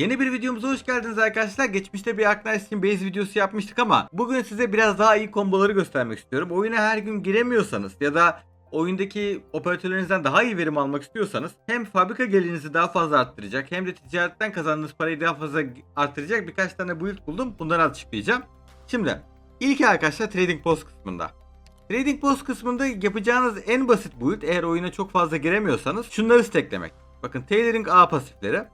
Yeni bir videomuza hoş geldiniz arkadaşlar. Geçmişte bir Arknight Steam Base videosu yapmıştık ama bugün size biraz daha iyi komboları göstermek istiyorum. Oyuna her gün giremiyorsanız ya da oyundaki operatörlerinizden daha iyi verim almak istiyorsanız hem fabrika gelirinizi daha fazla arttıracak hem de ticaretten kazandığınız parayı daha fazla arttıracak birkaç tane build buldum. Bunları açıklayacağım. Şimdi ilk arkadaşlar Trading Post kısmında. Trading Post kısmında yapacağınız en basit build eğer oyuna çok fazla giremiyorsanız şunları steklemek. Bakın Tailoring A pasifleri.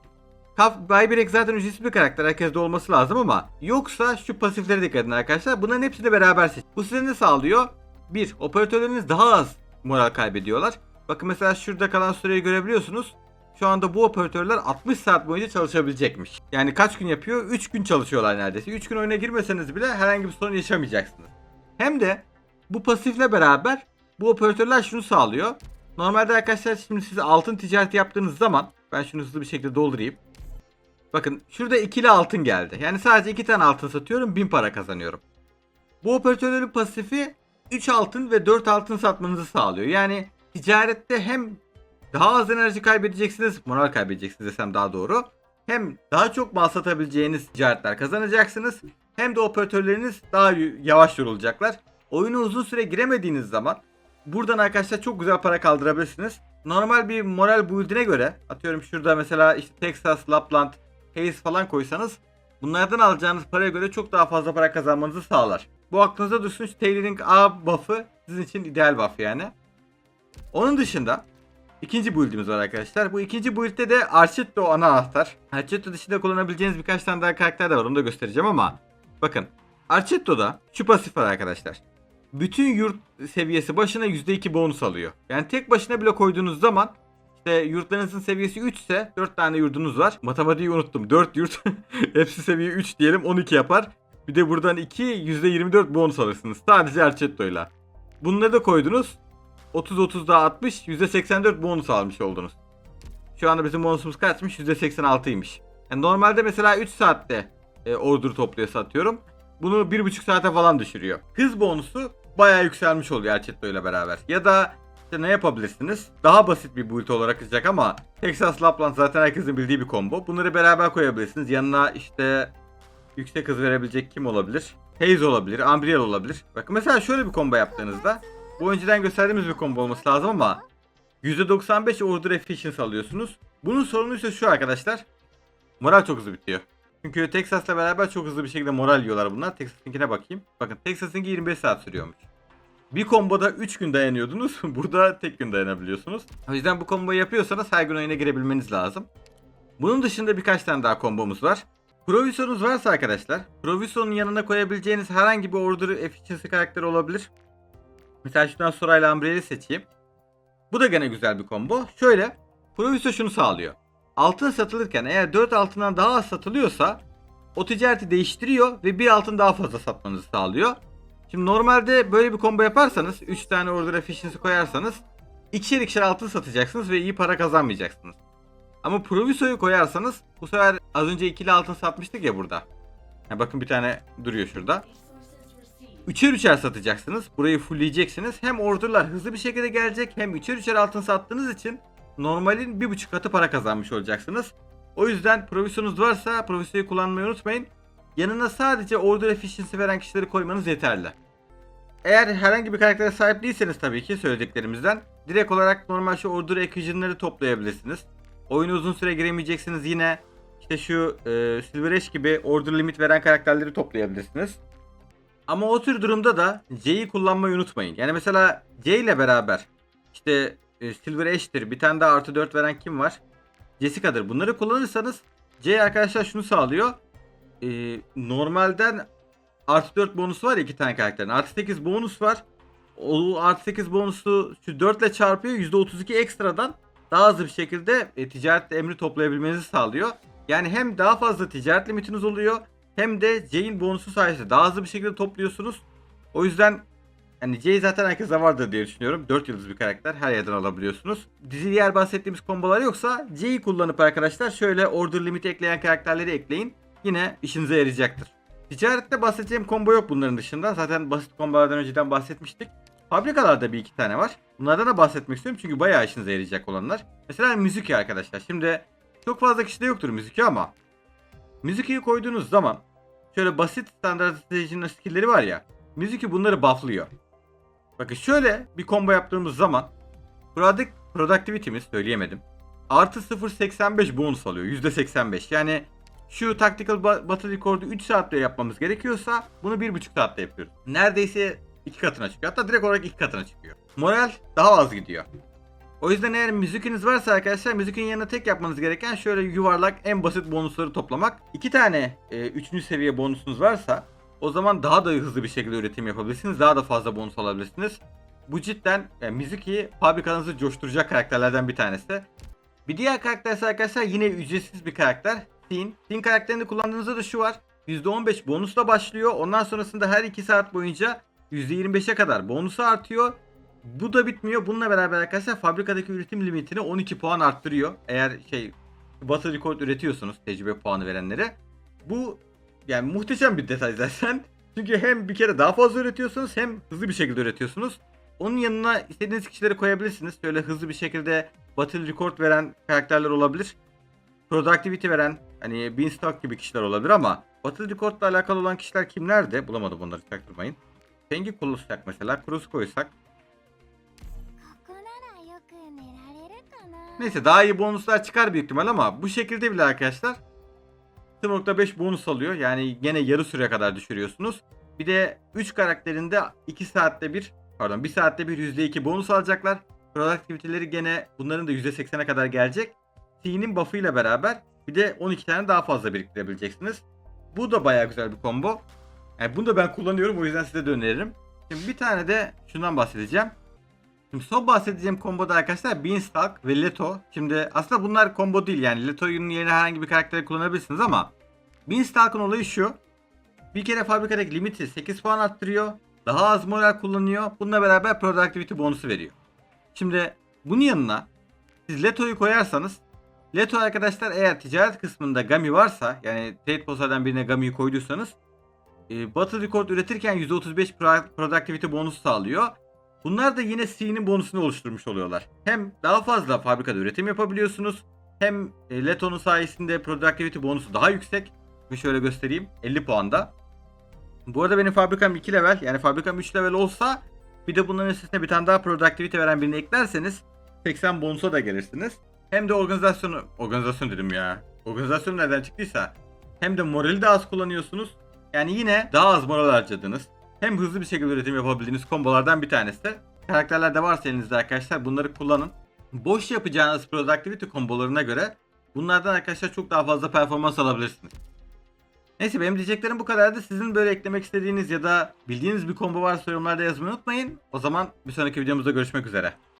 Kaf Bayberek zaten ücretsiz bir karakter. Herkeste olması lazım ama yoksa şu pasiflere dikkat edin arkadaşlar. Bunların hepsini beraber seç. Bu size ne sağlıyor? 1. Operatörleriniz daha az moral kaybediyorlar. Bakın mesela şurada kalan süreyi görebiliyorsunuz. Şu anda bu operatörler 60 saat boyunca çalışabilecekmiş. Yani kaç gün yapıyor? 3 gün çalışıyorlar neredeyse. 3 gün oyuna girmeseniz bile herhangi bir sorun yaşamayacaksınız. Hem de bu pasifle beraber bu operatörler şunu sağlıyor. Normalde arkadaşlar şimdi siz altın ticareti yaptığınız zaman ben şunu hızlı bir şekilde doldurayım. Bakın şurada ikili altın geldi. Yani sadece iki tane altın satıyorum 1000 para kazanıyorum. Bu operatörlerin pasifi 3 altın ve 4 altın satmanızı sağlıyor. Yani ticarette hem daha az enerji kaybedeceksiniz, moral kaybedeceksiniz desem daha doğru. Hem daha çok mal satabileceğiniz ticaretler kazanacaksınız. Hem de operatörleriniz daha yavaş yorulacaklar. Oyuna uzun süre giremediğiniz zaman buradan arkadaşlar çok güzel para kaldırabilirsiniz. Normal bir moral build'ine göre atıyorum şurada mesela işte Texas, Lapland, Hayes falan koysanız bunlardan alacağınız paraya göre çok daha fazla para kazanmanızı sağlar. Bu aklınızda dursun şu Tailoring A buff'ı sizin için ideal buff yani. Onun dışında ikinci build'imiz var arkadaşlar. Bu ikinci build'de de Archetto ana anahtar. Archetto dışında kullanabileceğiniz birkaç tane daha karakter de var onu da göstereceğim ama bakın Archetto'da şu pasif var arkadaşlar. Bütün yurt seviyesi başına %2 bonus alıyor. Yani tek başına bile koyduğunuz zaman işte yurtlarınızın seviyesi 3 ise 4 tane yurdunuz var. Matematiği unuttum. 4 yurt. Hepsi seviye 3 diyelim 12 yapar. Bir de buradan 2 %24 bonus alırsınız. Sadece Archetto'yla. Bunları da koydunuz. 30 30 daha 60 %84 bonus almış oldunuz. Şu anda bizim bonusumuz kaçmış? %86'ymış. Yani normalde mesela 3 saatte e, order topluyor satıyorum. Bunu 1,5 saate falan düşürüyor. Hız bonusu bayağı yükselmiş oluyor Archetto ile beraber. Ya da işte ne yapabilirsiniz? Daha basit bir build olarak çıkacak ama Texas Lapland zaten herkesin bildiği bir combo. Bunları beraber koyabilirsiniz. Yanına işte yüksek hız verebilecek kim olabilir? Haze olabilir, Umbriel olabilir. Bakın mesela şöyle bir combo yaptığınızda bu önceden gösterdiğimiz bir combo olması lazım ama %95 order efficiency alıyorsunuz. Bunun sorunu ise şu arkadaşlar. Moral çok hızlı bitiyor. Çünkü Texas'la beraber çok hızlı bir şekilde moral yiyorlar bunlar. Texas'ınkine bakayım. Bakın Texas'ınki 25 saat sürüyormuş. Bir komboda 3 gün dayanıyordunuz. Burada tek gün dayanabiliyorsunuz. O yüzden bu komboyu yapıyorsanız her gün oyuna girebilmeniz lazım. Bunun dışında birkaç tane daha kombomuz var. Provision'unuz varsa arkadaşlar, Provision'un yanına koyabileceğiniz herhangi bir order efficiency karakteri olabilir. Mesela şuradan Sorayla Umbrella'yı seçeyim. Bu da gene güzel bir combo. Şöyle, Provision şunu sağlıyor. Altın satılırken eğer 4 altından daha az satılıyorsa o ticareti değiştiriyor ve bir altın daha fazla satmanızı sağlıyor. Şimdi normalde böyle bir combo yaparsanız 3 tane order efficiency koyarsanız ikişer ikişer altın satacaksınız ve iyi para kazanmayacaksınız. Ama Proviso'yu koyarsanız bu sefer az önce ikili altın satmıştık ya burada. Ha, bakın bir tane duruyor şurada. Üçer üçer satacaksınız. Burayı fullleyeceksiniz. Hem orderlar hızlı bir şekilde gelecek hem üçer üçer altın sattığınız için normalin bir buçuk katı para kazanmış olacaksınız. O yüzden provisyonunuz varsa provisyonu kullanmayı unutmayın. Yanına sadece order efficiency veren kişileri koymanız yeterli. Eğer herhangi bir karaktere sahip değilseniz tabii ki söylediklerimizden direkt olarak normal şu order equation'ları toplayabilirsiniz. Oyuna uzun süre giremeyeceksiniz yine işte şu e, Silver Ash gibi order limit veren karakterleri toplayabilirsiniz. Ama o tür durumda da C'yi kullanmayı unutmayın. Yani mesela C ile beraber işte e, Silver Ash'tir bir tane daha artı 4 veren kim var? Jessica'dır. Bunları kullanırsanız C arkadaşlar şunu sağlıyor. E, normalden artı 4 bonus var ya iki tane karakterin. Artı 8 bonus var. O artı 8 bonusu şu 4 ile çarpıyor. %32 ekstradan daha hızlı bir şekilde e, ticaret emri toplayabilmenizi sağlıyor. Yani hem daha fazla ticaret limitiniz oluyor hem de C'in bonusu sayesinde daha hızlı bir şekilde topluyorsunuz. O yüzden yani C zaten herkese vardır diye düşünüyorum. 4 yıldız bir karakter her yerden alabiliyorsunuz. Dizi diğer bahsettiğimiz kombolar yoksa C'yi kullanıp arkadaşlar şöyle order limit ekleyen karakterleri ekleyin. Yine işinize yarayacaktır. Ticarette bahsedeceğim combo yok bunların dışında. Zaten basit kombolardan önceden bahsetmiştik. Fabrikalarda bir iki tane var. Bunlardan da bahsetmek istiyorum çünkü bayağı işinize yarayacak olanlar. Mesela müzik arkadaşlar. Şimdi çok fazla kişide yoktur müzik ama Müzikiyi koyduğunuz zaman şöyle basit standartizasyonun skill'leri var ya. Müziki bunları bufflıyor. Bakın şöyle bir combo yaptığımız zaman product, productivity'miz söyleyemedim. Artı 0.85 bonus alıyor. %85. Yani şu tactical ba- battle record'u 3 saatte yapmamız gerekiyorsa bunu 1.5 saatte yapıyoruz. Neredeyse 2 katına çıkıyor. Hatta direkt olarak 2 katına çıkıyor. Moral daha az gidiyor. O yüzden eğer müzikiniz varsa arkadaşlar müzikin yanına tek yapmanız gereken şöyle yuvarlak en basit bonusları toplamak. İki tane 3. seviye bonusunuz varsa o zaman daha da hızlı bir şekilde üretim yapabilirsiniz. Daha da fazla bonus alabilirsiniz. Bu cidden yani müziki fabrikanızı coşturacak karakterlerden bir tanesi. Bir diğer karakter ise arkadaşlar yine ücretsiz bir karakter. Sin. Sin karakterini kullandığınızda da şu var. %15 bonusla başlıyor. Ondan sonrasında her 2 saat boyunca %25'e kadar bonusu artıyor. Bu da bitmiyor. Bununla beraber arkadaşlar fabrikadaki üretim limitini 12 puan arttırıyor. Eğer şey Battle Record üretiyorsunuz tecrübe puanı verenlere. Bu yani muhteşem bir detay zaten. Çünkü hem bir kere daha fazla üretiyorsunuz hem hızlı bir şekilde üretiyorsunuz. Onun yanına istediğiniz kişileri koyabilirsiniz. Şöyle hızlı bir şekilde Battle Record veren karakterler olabilir. Productivity veren hani Beanstalk gibi kişiler olabilir ama Battle Record'la alakalı olan kişiler kimlerdi? Bulamadım bunları çaktırmayın. Pengi kullansak mesela Cruz koysak. Neyse daha iyi bonuslar çıkar büyük ihtimal ama bu şekilde bile arkadaşlar 0.5 bonus alıyor. Yani gene yarı süreye kadar düşürüyorsunuz. Bir de 3 karakterinde 2 saatte bir pardon 1 saatte bir %2 bonus alacaklar. Productivity'leri gene bunların da %80'e kadar gelecek. T'nin buff'ı ile beraber bir de 12 tane daha fazla biriktirebileceksiniz. Bu da bayağı güzel bir combo. Yani bunu da ben kullanıyorum o yüzden size de öneririm. Şimdi bir tane de şundan bahsedeceğim. Şimdi son bahsedeceğim komboda arkadaşlar Beanstalk ve Leto. Şimdi aslında bunlar combo değil yani Leto'nun yerine herhangi bir karakteri kullanabilirsiniz ama Beanstalk'ın olayı şu. Bir kere fabrikadaki limiti 8 puan arttırıyor. Daha az moral kullanıyor. Bununla beraber productivity bonusu veriyor. Şimdi bunun yanına siz Leto'yu koyarsanız Leto arkadaşlar eğer ticaret kısmında Gami varsa yani trade postlardan birine Gami'yi koyduysanız e, Battle Record üretirken %35 pro- productivity bonusu sağlıyor. Bunlar da yine C'nin bonusunu oluşturmuş oluyorlar. Hem daha fazla fabrikada üretim yapabiliyorsunuz. Hem e, Leto'nun sayesinde productivity bonusu daha yüksek. Bir şöyle göstereyim. 50 puanda. Bu arada benim fabrikam 2 level. Yani fabrikam 3 level olsa bir de bunların üstüne bir tane daha productivity veren birini eklerseniz 80 bonusa da gelirsiniz. Hem de organizasyonu, organizasyon dedim ya. Organizasyon nereden çıktıysa hem de morali de az kullanıyorsunuz. Yani yine daha az moral harcadınız. Hem hızlı bir şekilde üretim yapabildiğiniz kombolardan bir tanesi. Karakterler de varsa elinizde arkadaşlar bunları kullanın. Boş yapacağınız productivity kombolarına göre bunlardan arkadaşlar çok daha fazla performans alabilirsiniz. Neyse benim diyeceklerim bu kadardı. Sizin böyle eklemek istediğiniz ya da bildiğiniz bir combo varsa yorumlarda yazmayı unutmayın. O zaman bir sonraki videomuzda görüşmek üzere.